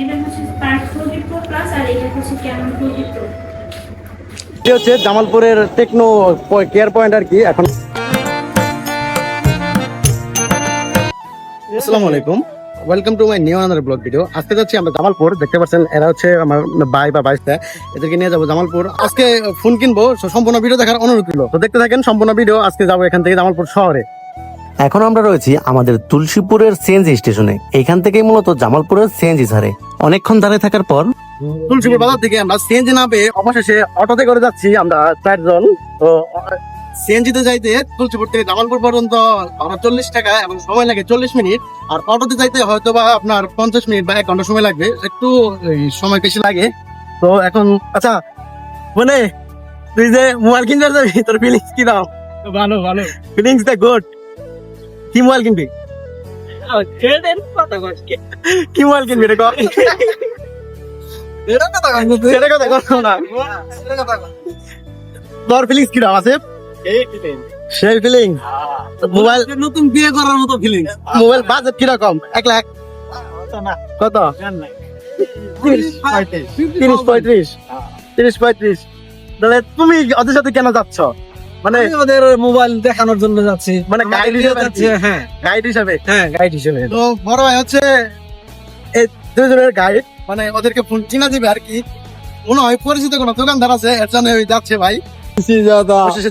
এটা হচ্ছে Spark forty pro plus আর এটা হচ্ছে ক্যানন ফোরটি প্রো এটি হচ্ছে জামালপুরের টেকনো কেয়ার পয়েন্ট আর কি এখন। আসসালামু আলাইকুম। ওয়েলকাম টু মাই নিউ আনার ব্লগ ভিডিও আজকে যাচ্ছি আমরা জামালপুর দেখতে পাচ্ছেন এরা হচ্ছে আমার ভাই বা বাইশটা এদেরকে নিয়ে যাব জামালপুর। আজকে ফোন কিনবো সম্পূর্ণ ভিডিও দেখার অনুরোধ ছিল তো দেখতে থাকেন সম্পূর্ণ ভিডিও আজকে যাব এখান থেকে জামালপুর শহরে। এখন আমরা রয়েছি আমাদের তুলসীপুরের সিএনজি স্টেশনে। এখান থেকেই মূলত জামালপুরের সিএনজি ছাড়ে অনেকক্ষণ দাঁড়িয়ে থাকার পর তুলসীপুর বাজার থেকে আমরা সিএনজি না পেয়ে অবশেষে অটোতে করে যাচ্ছি আমরা চারজন। তো সিএনজি তে যাইতে তুলসীপুর থেকে জামালপুর পর্যন্ত আমরা চল্লিশ টাকা এবং সময় লাগে চল্লিশ মিনিট। আর অটোতে যাইতে হয়তো বা আপনার পঞ্চাশ মিনিট বা এক ঘণ্টা সময় লাগবে। একটু সময় বেশি লাগে। তো এখন আচ্ছা বলে তুই যে মোবাইল কিনতে যাবি তোর ফিলিংস কি দাও ভালো ভালো। ফিলিংস দা গুড কি মোবাইল কিনবি? কি মোবাইল কিনবি রে কর। তোর ফিলিংস কি আছে সেই ফিলিং মোবাইল নতুন বিয়ে করার মতো ফিলিং মোবাইল বাজেট কীরকম? এক লাখ। কত? তিরিশ পঁয়ত্রিশ। তিরিশ পঁয়ত্রিশ। তাহলে তুমি ওদের সাথে কেন যাচ্ছ? মানে ওদের মোবাইল দেখানোর জন্য যাচ্ছি। মানে গাইড হিসেবে আর হ্যাঁ। গাইড হিসাবে। হ্যাঁ গাইড হিসেবে। তো বড় ভাই হচ্ছে এই দুজনের গাইড মানে ওদেরকে ফোন চিনা দিবে আর কি। মনে হয় পরিচিত কোনো দোকানদার আছে এর জন্য যাচ্ছে ভাই।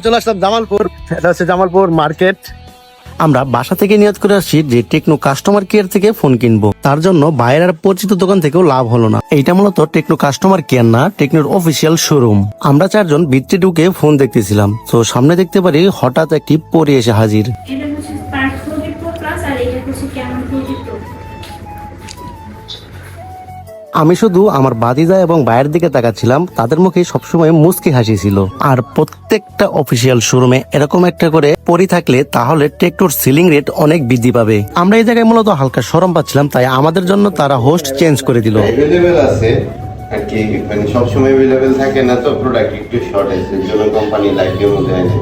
চলে আসলাম জামালপুর। এটা হচ্ছে জামালপুর মার্কেট। আমরা বাসা থেকে নিয়ত করে আসছি যে টেকনো কাস্টমার কেয়ার থেকে ফোন কিনবো। তার জন্য বাইরের আর পরিচিত দোকান থেকেও লাভ হলো না। এইটা মূলত টেকনো কাস্টমার কেয়ার না, টেকনোর অফিসিয়াল শোরুম। আমরা চারজন বৃত্তি ঢুকে ফোন দেখতেছিলাম। তো সামনে দেখতে পারি হঠাৎ একটি পরি এসে হাজির। আমি শুধু আমার বাদিদা এবং বাইরের দিকে তাকাচ্ছিলাম তাদের মুখে সবসময় মুচকি হাসি ছিল। আর প্রত্যেকটা অফিসিয়াল শোরুমে এরকম একটা করে পরি থাকলে তাহলে টেকটোর সিলিং রেট অনেক বৃদ্ধি পাবে। আমরা এই জায়গায় মূলত হালকা সরম পাচ্ছিলাম তাই আমাদের জন্য তারা হোস্ট চেঞ্জ করে দিল। আছে আর কি মানে সবসময় অ্যাভেলেবেল থাকে না তো প্রোডাক্ট একটু শর্টেজ এর জন্য কোম্পানি লাইফের মধ্যে আনে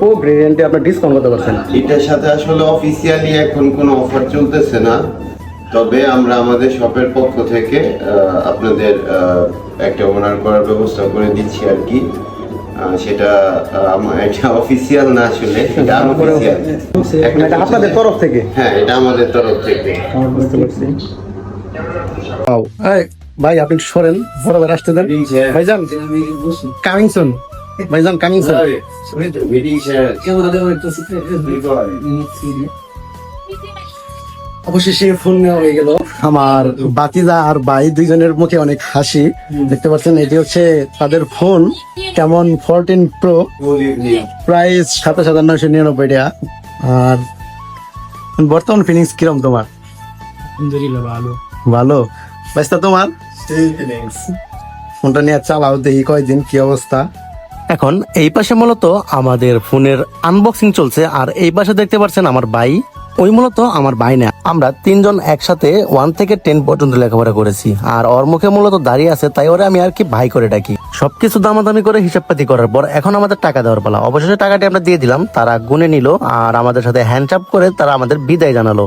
প্রো ভেরিয়েন্টে আপনার ডিসকাউন্ট কত পারছেন। এটার সাথে আসলে অফিসিয়ালি এখন কোনো অফার চলতেছে না। তবে আমরা আমাদের শপের পক্ষ থেকে আহ, আপনাদের একটা অনার করার ব্যবস্থা করে দিচ্ছি আর কি। সেটা এটা অফিসিয়াল না আসলে এটা আনঅফিসিয়াল এটা আপনাদের তরফ থেকে? হ্যাঁ এটা আমাদের তরফ থেকে। বুঝতে পারছি। ভাই আপনি সরেন ভাই আসতে দেন। ভাইজান কামিং সুন ভাইজান কামিং সুন অবশেষে ফোন নেওয়া হয়ে গেল। আমার বাতিজা আর ভাই দুইজনের মুখে অনেক হাসি। দেখতে পাচ্ছেন এটি হচ্ছে তাদের ফোন কেমন ফোরটিন প্রো প্রাইস সাতাশ হাজার নয়শো নিরানব্বই টাকা। আর বর্তমান ফিলিংস কিরম তোমার? আলহামদুলিল্লাহ ভালো। ভালো? ব্যস্ত তোমার? ফোনটা নিয়ে চালাও দেখি কয়দিন কি অবস্থা। এখন এই পাশে মূলত আমাদের ফোনের আনবক্সিং চলছে আর এই পাশে দেখতে পাচ্ছেন আমার ভাই। ওই মূলত আমার ভাই না আমরা তিনজন একসাথে ওয়ান থেকে টেন পর্যন্ত লেখাপড়া করেছি। আর ওর মুখে মূলত দাঁড়িয়ে আছে তাই ওরে আমি আর কি ভাই করে ডাকি। সবকিছু দামাদামি করে হিসাবপাতি করার পর এখন আমাদের টাকা দেওয়ার পালা। অবশেষে টাকাটি আমরা দিয়ে দিলাম তারা গুনে নিল আর আমাদের সাথে হ্যান্ডচাপ করে তারা আমাদের বিদায় জানালো।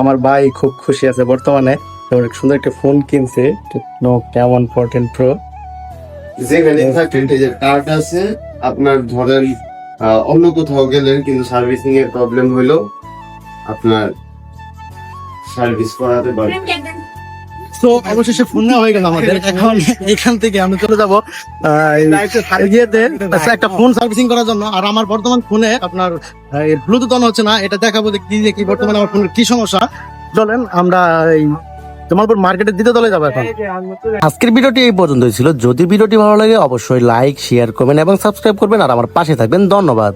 আমার ভাই খুব খুশি আছে বর্তমানে। অনেক সুন্দর একটা ফোন কিনছে টেকনো কেমন ফোরটিন প্রো যেখানে থাকেন যে কার্ড আছে আপনার ধরেন অন্য কোথাও গেলেন কিন্তু সার্ভিসিং এর প্রবলেম হইল। আপনার সার্ভিস করাতে পারবেন তো অবশেষে ফোন নেওয়া হয়ে গেল আমাদের। এখন এখান থেকে আমরা চলে যাব একটা ফোন সার্ভিসিং করার জন্য। আর আমার বর্তমান ফোনে আপনার ব্লুটুথ অন হচ্ছে না এটা দেখাবো যে কি যে কি বর্তমানে আমার ফোনের কি সমস্যা। চলেন আমরা এই জামালপুর মার্কেটের দিতে চলে যাব এখন। আজকের ভিডিওটি এই পর্যন্তই ছিল। যদি ভিডিওটি ভালো লাগে অবশ্যই লাইক শেয়ার করবেন এবং সাবস্ক্রাইব করবেন। আর আমার পাশে থাকবেন। ধন্যবাদ।